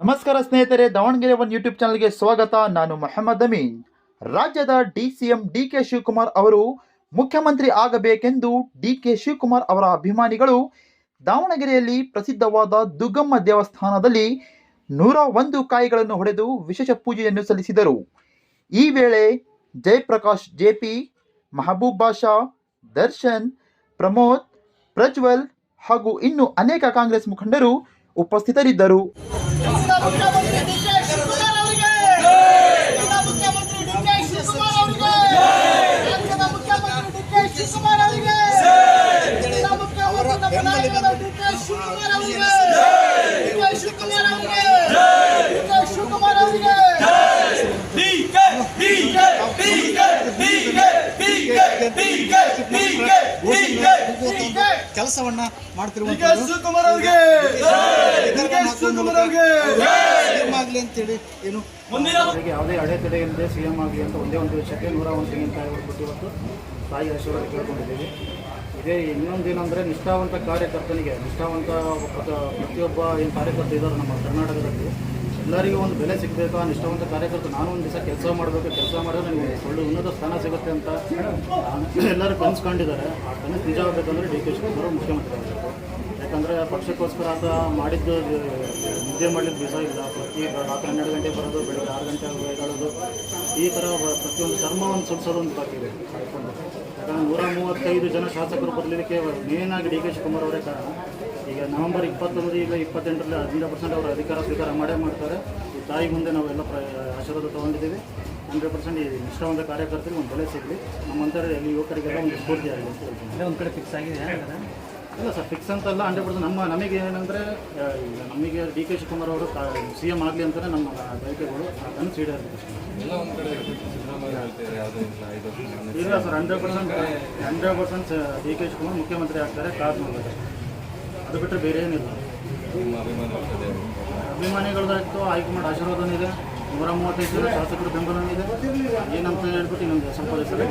ನಮಸ್ಕಾರ ಸ್ನೇಹಿತರೆ Davanagere one YouTube ಚಾನಲ್ಗೆ ಸ್ವಾಗತ. ನಾನು ಮೊಹಮ್ಮದ್ ಅಮೀನ್. ರಾಜ್ಯದ D CM D K Shivakumar ಅವರು ಮುಖ್ಯಮಂತ್ರಿ ಆಗಬೇಕೆಂದು ಡಿ ಕೆ ಶಿವಕುಮಾರ್ ಅವರ ಅಭಿಮಾನಿಗಳು ದಾವಣಗೆರೆಯಲ್ಲಿ ಪ್ರಸಿದ್ಧವಾದ ದುಗ್ಗಮ್ಮ ದೇವಸ್ಥಾನದಲ್ಲಿ ನೂರ ಒಂದು ಕಾಯಿಗಳನ್ನು ಹೊಡೆದು ವಿಶೇಷ ಪೂಜೆಯನ್ನು ಸಲ್ಲಿಸಿದರು. ಈ ವೇಳೆ ಜಯಪ್ರಕಾಶ್ ಜೆಪಿ ಮಹಬೂಬ್ ಬಾಷಾ, ದರ್ಶನ್, ಪ್ರಮೋದ್, ಪ್ರಜ್ವಲ್ ಹಾಗೂ ಇನ್ನು ಅನೇಕ ಕಾಂಗ್ರೆಸ್ ಮುಖಂಡರು ಉಪಸ್ಥಿತರಿದ್ದರು. ಮುಖ್ಯಮಂತ್ರಿ ಡಿ ಕೆ ಶಿವಕುಮಾರ್ ಅವರಿಗೆ. ಮುಖ್ಯಮಂತ್ರಿ ಡಿ ಕೆ ಶಿವಕುಮಾರ್ ಅವರಿಗೆ ರಾಜ್ಯದ ಮುಖ್ಯಮಂತ್ರಿ ಡಿ ಕೆ ಶಿವಕುಮಾರ್ ಅವರಿಗೆ. ರಾಜ್ಯದ ಮುಖ್ಯಮಂತ್ರಿ ನಮ್ಮ ನಾಯಕರಾದ ಡಿ ಕೆ ಶಿವಕುಮಾರ್ ಅವರಿಗೆ ಡಿ ಕೆ ಶಿವಕುಮಾರ್ ಅವರಿಗೆ ಡಿ ಕೆ ಶಿವಕುಮಾರ್ ಅವರಿಗೆ ಕೆಲಸವನ್ನ ಡಿ ಕೆ ಶಿವಕುಮಾರ್ ಅವ್ರಿಗೆ ಡಿ ಕೆ ಶಿವಕುಮಾರ್ ಅವ್ರಿಗೆ! ಆಗ್ಲಿ ಅಂತೇಳಿ ಏನು? ಅವರಿಗೆ ಯಾವುದೇ ಅಡೆತಡೆ ಇಲ್ಲದೆ ಸಿ ಎಂ ಆಗಲಿ ಅಂತ ಒಂದೇ ಒಂದು ವಿಷಯಕ್ಕೆ ನೂರ ಒಂದು ಹೊರಬಿಟ್ಟು ಇವತ್ತು ತಾಯಿ ಆಶೀರ್ವಾದ ಕೇಳ್ಕೊಂಡಿದ್ದೀವಿ. ಇದೇ ಇನ್ನೊಂದು ಏನಂದರೆ ನಿಷ್ಠಾವಂತ ಕಾರ್ಯಕರ್ತನಿಗೆ ನಿಷ್ಠಾವಂತ ಪ್ರತ- ಪ್ರತಿಯೊಬ್ಬ ಏನು ಕಾರ್ಯಕರ್ತ ಇದ್ದಾರೆ ನಮ್ಮ ಕರ್ನಾಟಕದಲ್ಲಿ ಎಲ್ಲರಿಗೂ ಒಂದು ಬೆಲೆ ಸಿಗಬೇಕು? ಆ ನಿಷ್ಠಾವಂತ ಕಾರ್ಯಕರ್ತ ನಾನು ಒಂದು ದಿವಸ ಕೆಲಸ ಮಾಡಬೇಕು ಕೆಲಸ ಮಾಡಿದ್ರೆ ನನಗೆ ಒಳ್ಳೆ ಉನ್ನತ ಸ್ಥಾನ ಸಿಗುತ್ತೆ ಅಂತ ಎಲ್ಲರೂ ಕನಸು ಕಂಡಿದ್ದಾರೆ ಆ ಕನಸು ನಿಜ ಆಗಬೇಕಂದ್ರೆ ಡಿ ಕೆ ಶಿವಕುಮಾರ್ ಮುಖ್ಯಮಂತ್ರಿ ಆಗಬೇಕು. ಯಾಕಂದರೆ ಪಕ್ಷಕ್ಕೋಸ್ಕರ ಆತ ಮಾಡಿದ್ದು ನಿದ್ದೆ ಮಾಡಲಿಕ್ಕೆ ದಿವಸ ಇಲ್ಲ ಪ್ರತಿ ರಾತ್ರಿ ಹನ್ನೆರಡು ಗಂಟೆ ಬರೋದು, ಬೆಳಿಗ್ಗೆ ಆರು ಗಂಟೆ ಹೇಳೋದು. ಈ ಥರ ಪ್ರತಿಯೊಂದು ಧರ್ಮವನ್ನು ಸುಡಿಸೋದು ಒಂದು ಬಾಕಿ ಇದೆ. ಯಾಕಂದ್ರೆ ನೂರ ಮೂವತ್ತೈದು ಜನ ಶಾಸಕರು ಬರಲಿಕ್ಕೆ ಮೇನಾಗಿ ಡಿ ಕೆ ಶಿವಕುಮಾರ್ ಅವರೇ ಕಾರಣ. ಈಗ ನವೆಂಬರ್ ಇಪ್ಪತ್ತೊಂದು ಇಲ್ಲ ಇಪ್ಪತ್ತೆಂಟರಲ್ಲಿ ಹದಿನೈದು ಪರ್ಸೆಂಟ್ ಅವರು ಅಧಿಕಾರ ಸ್ವೀಕಾರ ಮಾಡೇ ಮಾಡ್ತಾರೆ. ಈ ತಾಯಿ ಮುಂದೆ ನಾವೆಲ್ಲ ಪ್ರ, ಆಶೀರ್ವಾದ ತೊಗೊಂಡಿದ್ದೀವಿ. ಹಂಡ್ರೆಡ್ ಪರ್ಸೆಂಟ್ ಇಷ್ಟೊಂದು ನಿಷ್ಠಾವಂತ ಕಾರ್ಯಕರ್ತರಿಗೆ ಒಂದು ಬೆಲೆ ಸಿಗಲಿ. ನಮ್ಮಂತರ ಎಲ್ಲಿ ಯುವಕರಿಗೆಲ್ಲ ಒಂದು ಸ್ಫೂರ್ತಿ ಆಗಲಿ ಅಂತ ಹೇಳ್ತೀನಿ ಒಂದು ಕಡೆ ಫಿಕ್ಸ್ ಆಗಿದೆ ಇಲ್ಲ ಸರ್ ಫಿಕ್ಸ್ ಅಂತಲ್ಲ ಹಂಡ್ರೆಡ್ ಪರ್ಸೆಂಟ್. ನಮ್ಮ ನಮಗೆ ಏನಂದರೆ ಈಗ ನಮಗೆ ಡಿ ಕೆ ಶಿವಕುಮಾರ್ ಅವರು ಸಿ ಎಂ ಆಗಲಿ ಅಂತಲೇ ನಮ್ಮ ಬಯಕೆಗಳು. ಅದನ್ನು ಈಡೇರಬೇಕು ಇಲ್ಲ sir hundred percent hundred percent D K Shivakumar ಮುಖ್ಯಮಂತ್ರಿ ಆಗ್ತಾರೆ ಕಾಸ್ ಮಾಡ್ತಾರೆ ಅದು ಬಿಟ್ಟರೆ ಬೇರೆ ಏನಿಲ್ಲ. ಅಭಿಮಾನಿಗಳದಾಯ್ತು ಹೈಕಮಾಂಡ್ ಆಶೀರ್ವಾದನೂ ಇದೆ. ನೂರ ಮೂವತ್ತೈದು ಜನ ಶಾಸಕರು ಬೆಂಬಲನೂ ಇದೆ ಏನಂತ ಹೇಳ್ಬಿಟ್ಟು ಇನ್ನೊಂದು ಸರ್.